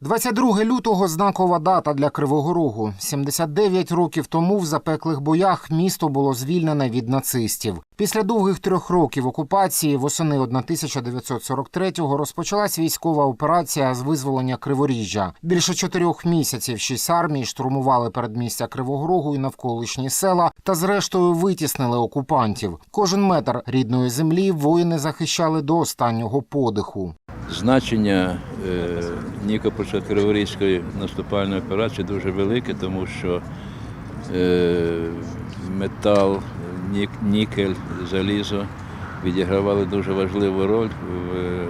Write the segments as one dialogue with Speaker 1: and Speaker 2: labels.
Speaker 1: 22 лютого знакова дата для Кривого Рогу. 79 років тому в запеклих боях місто було звільнене від нацистів. Після довгих трьох років окупації восени 1943-го розпочалась військова операція з визволення Криворіжжя. Більше чотирьох місяців шість армій штурмували передмістя Кривого Рогу і навколишні села та зрештою витіснили окупантів. Кожен метр рідної землі воїни захищали до останнього подиху.
Speaker 2: Значення е, Нікопольсько-Криворізької наступальної операції дуже велике, тому що е, метал, нікель, залізо відігравали дуже важливу роль е,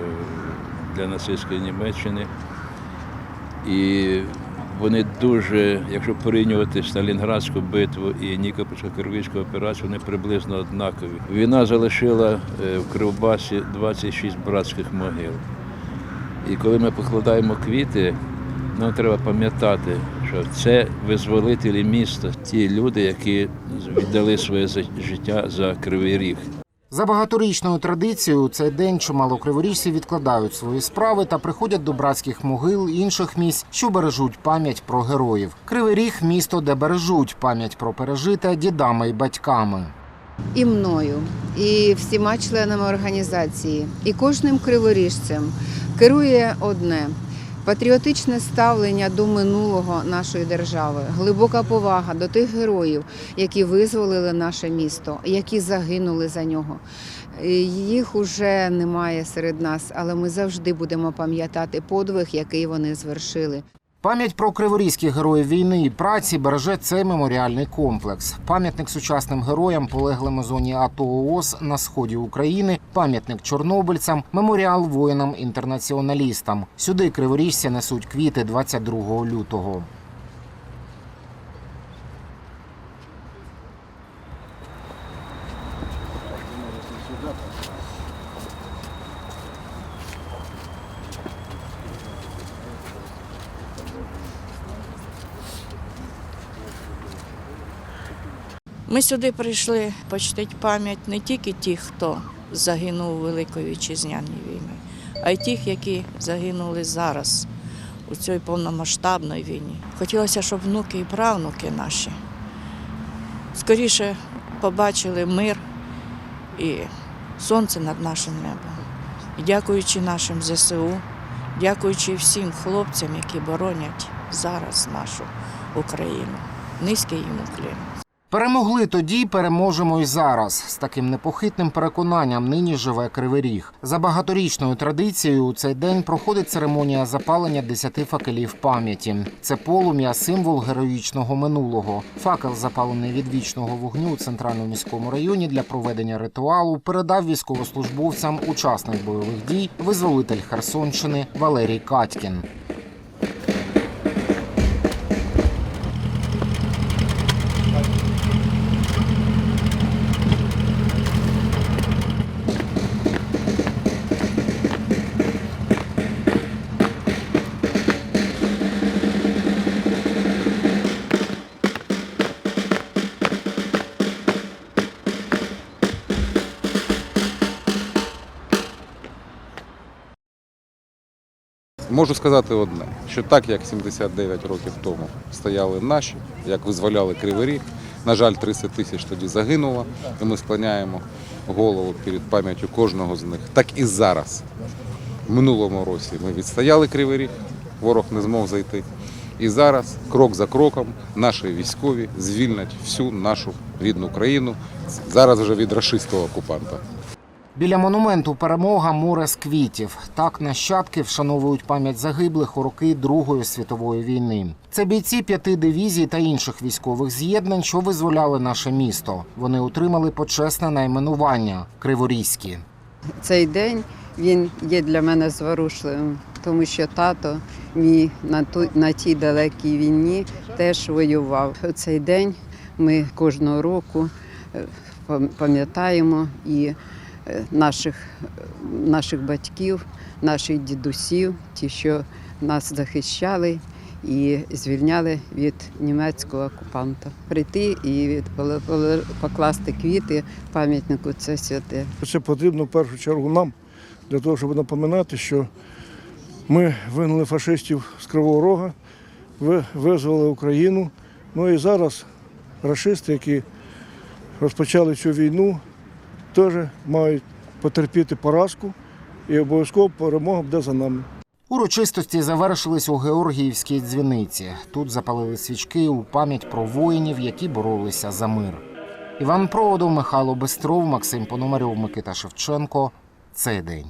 Speaker 2: для нацистської Німеччини. І вони дуже, якщо порівнювати Сталінградську битву і Нікопольсько-Криворізьку операцію, вони приблизно однакові. Війна залишила е, в Кривбасі 26 братських могил. І коли ми покладаємо квіти, нам треба пам'ятати, що це визволителі міста, ті люди, які віддали своє за- життя за кривий ріг.
Speaker 1: За багаторічною традицією у цей день чимало криворіжців відкладають свої справи та приходять до братських могил інших місць, що бережуть пам'ять про героїв. Кривий ріг місто, де бережуть пам'ять про пережите дідами і батьками.
Speaker 3: і мною, і всіма членами організації, і кожним криворіжцем керує одне. Патріотичне ставлення до минулого нашої держави, глибока повага до тих героїв, які визволили наше місто, які загинули за нього. Е, Їх уже немає серед нас, але ми завжди будемо пам'ятати подвиг, який вони звершили.
Speaker 1: Пам'ять про криворізьких героїв війни і праці береже цей меморіальний комплекс. Пам'ятник сучасним героям, полеглим у зоні АТО ООС на сході України, пам'ятник чорнобильцям, меморіал воїнам-інтернаціоналістам. Сюди криворіжці несуть квіти 22 лютого.
Speaker 4: Ми сюди прийшли почтити пам'ять не тільки тих, хто загинув у Великої Вітчизняній війни, а й тих, які загинули зараз у цій повномасштабній війні. Хотілося, щоб внуки і правнуки наші скоріше побачили мир і сонце над нашим небом. І дякуючи нашим ЗСУ, дякуючи всім хлопцям, які боронять зараз нашу Україну. Низький йому клін.
Speaker 1: Перемогли тоді, переможемо й зараз. З таким непохитним переконанням нині живе Кривий Ріг. За багаторічною традицією у цей день проходить церемонія запалення десяти факелів пам'яті. Це полум'я, символ героїчного минулого. Факел, запалений від вічного вогню у центральному міському районі для проведення ритуалу, передав військовослужбовцям учасник бойових дій, визволитель Херсонщини Валерій Катькін.
Speaker 5: Можу сказати одне, що так як 79 років тому стояли наші, як визволяли Кривий Ріг, на жаль, 30 тисяч тоді загинуло, і ми склоняємо голову перед пам'яттю кожного з них. Так і зараз. В минулому році ми відстояли Кривий Ріг, ворог не змог зайти. І зараз, крок за кроком, наші військові звільнять всю нашу рідну країну, зараз вже від рашистського окупанта.
Speaker 1: Біля монументу перемога море з квітів. Так нащадки вшановують пам'ять загиблих у роки Другої світової війни. Це бійці п'яти дивізій та інших військових з'єднань, що визволяли наше місто. Вони отримали почесне найменування Криворізькі.
Speaker 6: Цей день він є для мене зворушливим, тому що тато мій на ту на тій далекій війні теж воював. Цей день ми кожного року е, пам'ятаємо і наших, наших батьків, наших дідусів, ті, що нас захищали. І звільняли від німецького окупанта. Прийти і поле- покласти квіти пам'ятнику це святе.
Speaker 7: Це потрібно в першу чергу нам, для того, щоб напоминати, що Ми вигнали фашистів з Кривого Рога, ви- визвали Україну. Ну і зараз рашисти, які розпочали цю війну, теж мають потерпіти поразку і обов'язково перемога буде за нами.
Speaker 1: Урочистості завершились у Георгіївській дзвіниці. Тут запалили свічки у пам'ять про воїнів, які боролися за мир. Іван Проводов, Михайло Бестров, Максим Пономарьов, Микита Шевченко. Цей день.